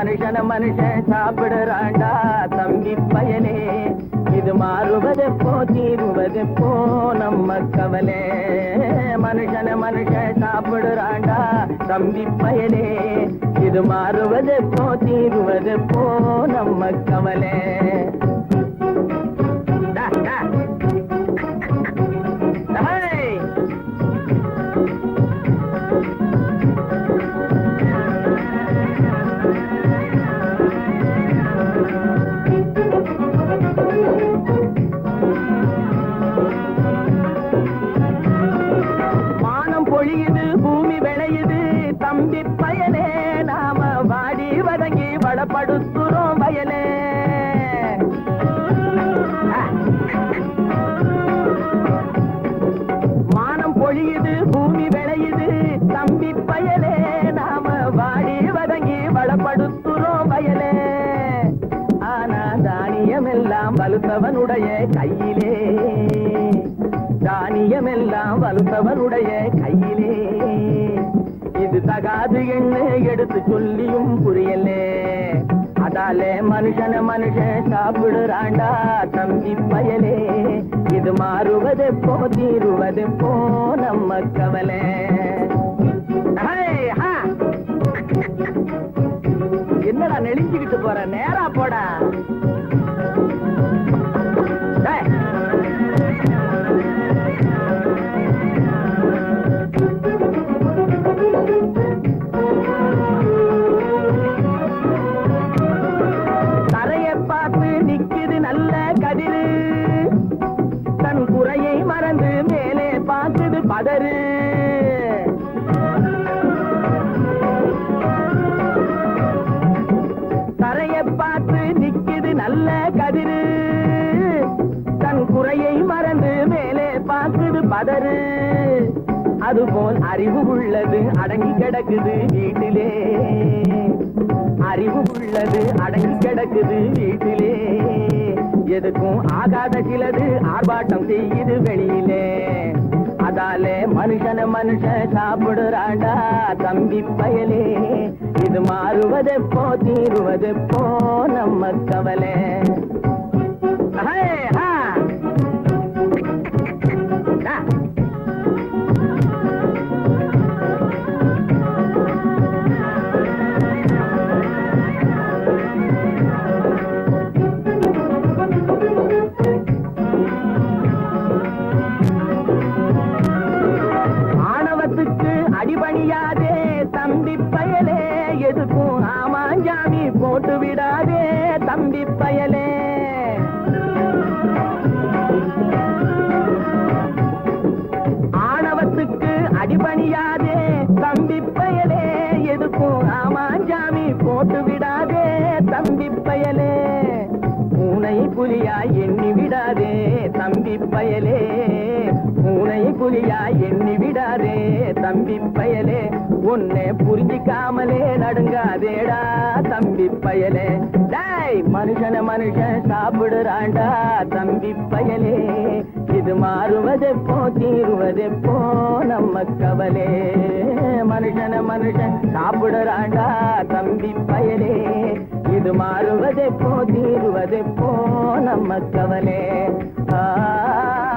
மனுஷன மனுஷன் சாப்பிடுறாண்டா தம்பி பயனே இது மாறுவது போ தீருவது போ நம்ம கவலை. மனுஷன மனுஷன் சாப்பிடுறாண்டா தம்பி பயனே இது மாறுவது போ தீருவது போ நம்ம கவலை. வதங்கி வளப்படுத்துறோம் வயலே. மானம் பொழியுது பூமி விளையுது தம்பி பயலே. நாம வாடி வதங்கி வளப்படுத்துறோம் வயலே. ஆனா தானியம் எல்லாம் வலுத்தவனுடைய கையிலே. தானியமெல்லாம் வலுத்தவனுடைய கையிலே. இது தகாது என்று எடுத்து சொல்லியும் புரியலே. அதாலே மனுஷன மனுஷன் சாப்பிடுறாண்டா தம்பி பயலே. இது மாறுவதெப்போ தீருவதெப்போ நம்ம கவலை. ஹா. என்னடா நெளிஞ்சுக்கிட்டு போற? நேரா போடா. பதறு. தரைய பார்த்து நிக்குது நல்ல கதிரு. தன் குறையை மறந்து மேலே பார்க்குது பதறு. அதுபோல் அறிவு உள்ளது அடங்கி கிடக்குது வீட்டிலே. அறிவு உள்ளது அடங்கி கிடக்குது வீட்டிலே. எதுக்கும் ஆகாத சிலது ஆர்ப்பாட்டம் செய்யுது வெளியிலே. அதாலே மனுஷன மனுஷன் சாப்பிடுறாண்டா. தம்பி பயலே இது மாறுவதெப்போ தீருவதெப்போ நம்ம கவலை. விடாதே தம்பி பயலே. ஆணவத்துக்கு அடிபணியாதே தம்பி பயலே. எதுக்கும் ராமாஞ்சாமி போட்டு விடாதே தம்பி பயலே. பூனை புலியாய் எண்ணி விடாதே தம்பி பயலே. உன்னை புலியா எண்ணி விடாதே தம்பி பயலே. உன்னை புரிஞ்சிக்காமலே நடுங்காதேடா தம்பி பயலே. டாய் மனுஷன மனுஷன் சாப்பிடுறாண்டா தம்பி பயலே. இது மாறுவதெப்போ தீருவதெப்போ நம்ம கவலே. மனுஷன மனுஷன் சாப்பிடுறாண்டா தம்பி பயலே. இது மாறுவதெப்போ தீருவதெப்போ நம்ம கவலே. ஆ